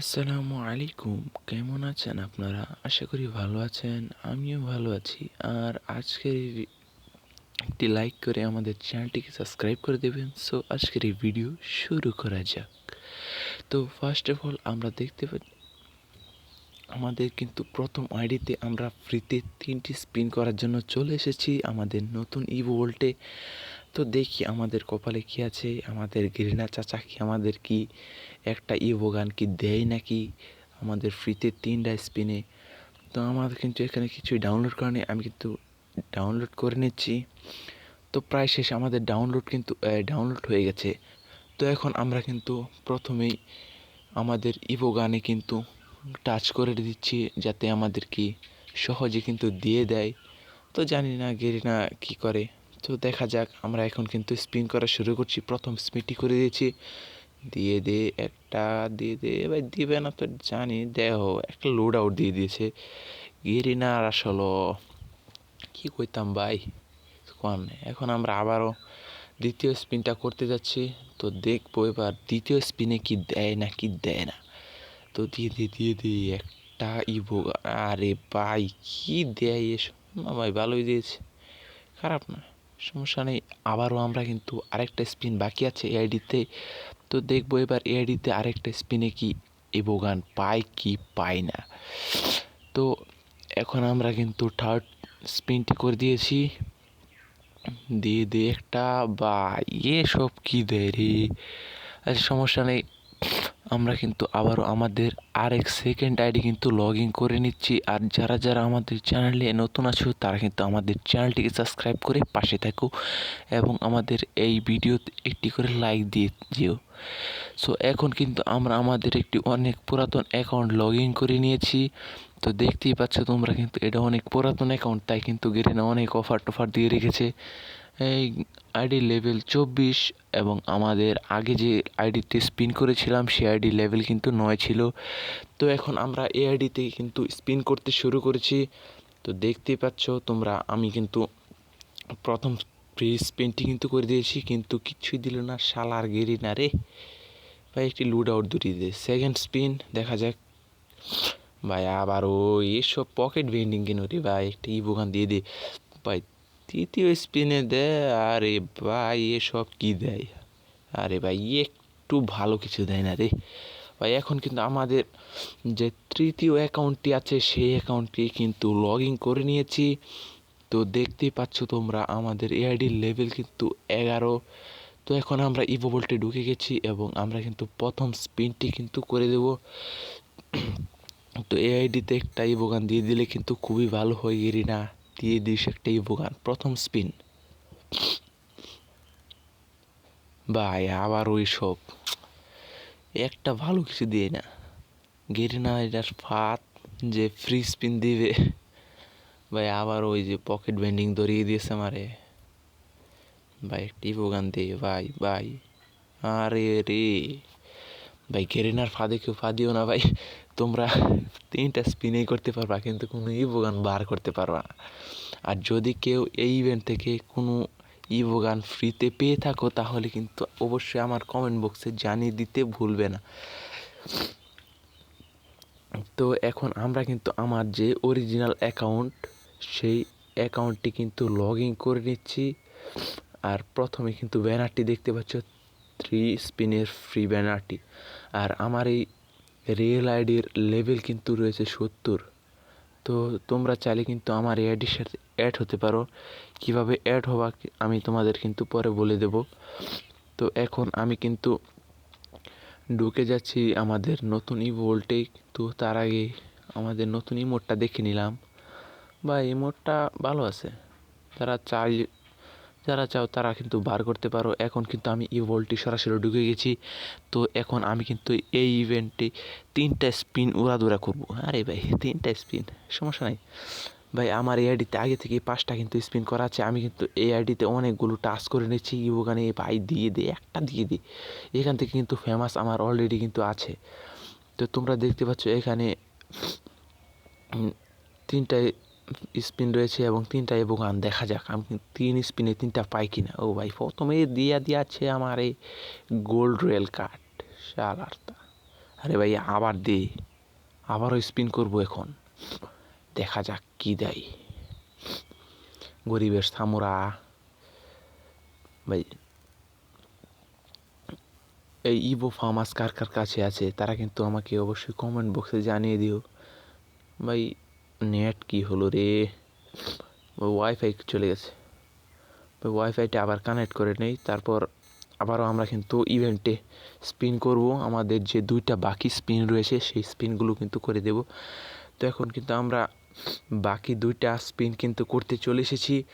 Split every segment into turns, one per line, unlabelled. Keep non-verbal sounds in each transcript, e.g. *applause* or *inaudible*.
আসসালামু আলাইকুম। কেমন আছেন আপনারা? আশা করি ভালো আছেন, আমিও ভালো আছি। আর আজকের একটি লাইক করে আমাদের চ্যানেলটিকে সাবস্ক্রাইব করে দেবেন। সো আজকের এই ভিডিও শুরু করা যাক। তো ফার্স্ট অফ অল আমরা দেখতে পাই আমাদের কিন্তু প্রথম আইডিতে আমরা ফ্রিতে তিনটি স্পিন করার জন্য চলে এসেছি। আমাদের নতুন ই ভোল্টে তো দেখি আমাদের কপালে কি আছে, আমাদের গেরিনা চাচা কি, আমাদের কি একটা ইভো গান কি দেয় নাকি আমাদের ফ্রিতে তিনটা স্পিনে তো আমাদের কিন্তু এখানে কিছুই ডাউনলোড করা নেই, আমি কিন্তু ডাউনলোড করে নিচ্ছি। তো প্রায় শেষ আমাদের ডাউনলোড কিন্তু ডাউনলোড হয়ে গেছে। তো এখন আমরা কিন্তু প্রথমেই আমাদের ইভো গানে কিন্তু টাচ করে দিচ্ছি, যাতে আমাদের কি সহজে কিন্তু দিয়ে দেয়। তো জানি না গেরিনা কী করে। তো দেখা যাক, আমরা এখন কিন্তু স্পিন করা শুরু করছি। প্রথম স্পিনটি করে দিয়েছি। দিয়ে দে একটা, দিয়ে দে, এবার দিবে না তো জানি। দেহ, একটা লোড আউট দিয়ে দিয়েছে। গেরিনা আর আসলো। কি কইতাম ভাই? কোন, এখন আমরা আবারও দ্বিতীয় স্পিনটা করতে যাচ্ছি। তো দেখব এবার দ্বিতীয় স্পিনে কি দেয় না কি দেয় না। তো দিয়ে দিয়ে দিয়ে দিয়ে একটা ইভো। আরে ভাই, কী দেয় এসব? না ভাই, ভালোই দিয়েছে। খারাপ না। সমস্যা নেই। আবারও আমরা কিন্তু আরেকটা স্পিন বাকি আছে এআইডিতে তো। দেখব এবার এআইডিতে আরেকটা স্পিনে কি ইভো গান পাই কি পাই না। তো এখন আমরা কিন্তু থার্ড স্পিনটি করে দিয়েছি। দিয়ে দিয়ে একটা বা এ সব কী দেয় রে? আচ্ছা সমস্যা নেই। আমরা কিন্তু আবারও আমাদের আরেক সেকেন্ড আইডি কিন্তু লগ ইন করে নিচ্ছি। আর যারা যারা আমাদের চ্যানেলে নতুন আছো, তারা কিন্তু আমাদের চ্যানেলটিকে সাবস্ক্রাইব করে পাশে থাকো এবং আমাদের এই ভিডিওতে একটি করে লাইক দিয়ে যেও। সো এখন কিন্তু আমরা আমাদের একটি অনেক পুরাতন অ্যাকাউন্ট লগ ইন করে নিয়েছি। তো দেখতেই পাচ্ছ তোমরা কিন্তু এটা অনেক পুরাতন অ্যাকাউন্ট তাই কিন্তু গেরিনা অনেক অফার টফার দিয়ে রেখেছে। এই আইডি লেভেল চব্বিশ এবং আমাদের আগে যে আইডিতে স্পিন করেছিলাম সে আইডি লেভেল কিন্তু নয় ছিল। তো এখন আমরা এই আইডিতে কিন্তু স্পিন করতে শুরু করেছি। তো দেখতেই পাচ্ছ তোমরা, আমি কিন্তু প্রথম ফ্রি স্পিনটি কিন্তু করে দিয়েছি, কিন্তু কিছুই দিল না, শালার গেরি না রে। ভাই, একটি লুড আউট দুটি দে। সেকেন্ড স্পিন দেখা যাক। ভাই, আবার ও এসব পকেট বেন্ডিং কেন রে ভাই? একটা ইবোগান দিয়ে দে। ভাই তৃতীয় স্পিনে দে আরে ভাই, এসব কি দেয়? আরে ভাই, একটু ভালো কিছু দেয় না রে। ভাই, এখন কিন্তু আমাদের যে তৃতীয় অ্যাকাউন্টটি আছে, সেই অ্যাকাউন্টটি কিন্তু লগ ইন করে নিয়েছি। তো দেখতেই পাচ্ছ তোমরা, আমাদের এআইডির লেভেল কিন্তু এগারো। তো এখন আমরা ইভো বলটে ঢুকে গেছি এবং আমরা কিন্তু প্রথম স্পিনটি কিন্তু করে দেব। তো এআইডিতে একটা ইভো গান দিয়ে দিলে কিন্তু খুবই ভালো হয় গেরি না দিয়ে দিস একটা ইভো গান প্রথম স্পিন ভাই, আবার ওই সব। একটা ভালো কিছু দিয়ে না। গেরি না এটার ফাত যে ফ্রি স্পিন দিবে। ভাই, আবার ওই যে পকেট বেন্ডিং ধরিয়ে দিয়েছে আমারে। ভাই, একটি গান দিয়ে ভাই ভাই। আরে রে। ভাই, কেরিনার ফাঁদে কেউ ফাঁদিও না ভাই। তোমরা তিনটা স্পিনেই করতে পারবা, কিন্তু কোনো ইভোগান বার করতে পারবা না। আর যদি কেউ এই ইভেন্ট থেকে কোনো ইভোগান ফ্রিতে পেয়ে থাকো, তাহলে কিন্তু অবশ্যই আমার কমেন্ট বক্সে জানিয়ে দিতে ভুলবে না। তো এখন আমরা কিন্তু আমার যে অরিজিনাল অ্যাকাউন্ট সেই অ্যাকাউন্টটি কিন্তু লগ ইন করে নিচ্ছি। আর প্রথমে কিন্তু ব্যানারটি দেখতে পাচ্ছ থ্রি স্পিনের ফ্রি ব্যানারটি আর আমার এই রিয়েল আইডির লেভেল কিন্তু রয়েছে সত্তর। তো তোমরা চাইলে কিন্তু আমার এই আইডির সাথে অ্যাড হতে পারো। কীভাবে অ্যাড হওয়া আমি তোমাদের কিন্তু পরে বলে দেব। তো এখন আমি কিন্তু ঢুকে যাচ্ছি আমাদের নতুন ইভোল্টে তো তার আগে আমাদের নতুন ইমোটটা দেখে নিলাম। বা ইমোটটা ভালো আছে। তারা চাই যারা চাও তারা কিন্তু বার করতে পারো। এখন কিন্তু আমি ইভোল্টটি সরাসরি ঢুকে গেছি। তো এখন আমি কিন্তু এই ইভেন্টে তিনটা স্পিন উড়াদুরা করব। আরে ভাই, তিনটা স্পিন সমস্যা নাই। ভাই, আমার এই আইডিতে আগে থেকে পাঁচটা কিন্তু স্পিন করা আছে। আমি কিন্তু এই আইডিতে অনেকগুলো টাচ করে নিচ্ছি। ওখানে ভাই দিয়ে দে, একটা দিয়ে দে। এখান থেকে কিন্তু ফেমাস আমার অলরেডি কিন্তু আছে। তো তোমরা দেখতে পাচ্ছ এখানে তিনটায় স্পিন রয়েছে এবং তিনটা এবং গান দেখা যাক। আমি তিন স্পিনে তিনটা পাই কিনা? ও ভাই, প্রথমে দিয়া দিয়াছে আমার এই গোল্ড রেল কার্ড শালারটা আরে ভাই, আবার দে। আবারও স্পিন করব এখন। দেখা যাক কি দেয়। গরিবের সামুরা। ভাই, এই ইভো ফার্মাস কার কার কাছে আছে, তারা কিন্তু আমাকে অবশ্যই কমেন্ট বক্সে জানিয়ে দিও। ভাই নেট কি হলো রে? ওয়াইফাই চলে গেছে। ওয়াইফাইটা আবার কানেক্ট করে নেই। তারপর আবারও আমরা কিন্তু ইভেন্টে স্পিন করব। আমাদের যে দুইটা বাকি স্পিন রয়েছে, সেই স্পিনগুলো কিন্তু করে দেব। তো এখন কিন্তু আমরা বাকি দুইটা স্পিন কিন্তু করতে চলে এসেছি।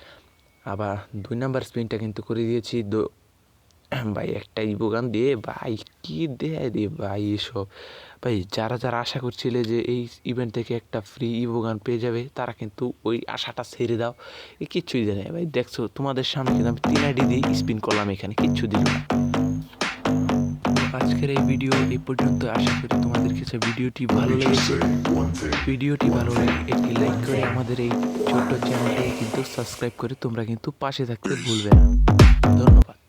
আবার দুই নাম্বার স্পিনটা কিন্তু করে দিয়েছি। *clears throat* ভাই একটা ইবোগান দিয়ে ভাই কি দেয় রে ভাই এসব? ভাই যারা যারা আশা করছিলে যে এই ইভেন্ট থেকে একটা ফ্রি ইবোগান পেয়ে যাবে তারা কিন্তু ওই আশাটা ছেড়ে দাও। এ কিচ্ছুই দেয় না ভাই। দেখছ তোমাদের সামনে কিন্তু আমি তিন আইডি দিয়ে স্পিন করলাম এখানে কিচ্ছু দিল না। আজকের এই ভিডিও এই পর্যন্ত আশা করি তোমাদের কাছে ভিডিওটি ভালো লেগেছে. ভিডিওটি ভালো লাগে একটি লাইক করে আমাদের এই ছোট্ট চ্যানেলটাকে কিন্তু সাবস্ক্রাইব করে তোমরা কিন্তু পাশে থাকতে ভুলবে না। ধন্যবাদ।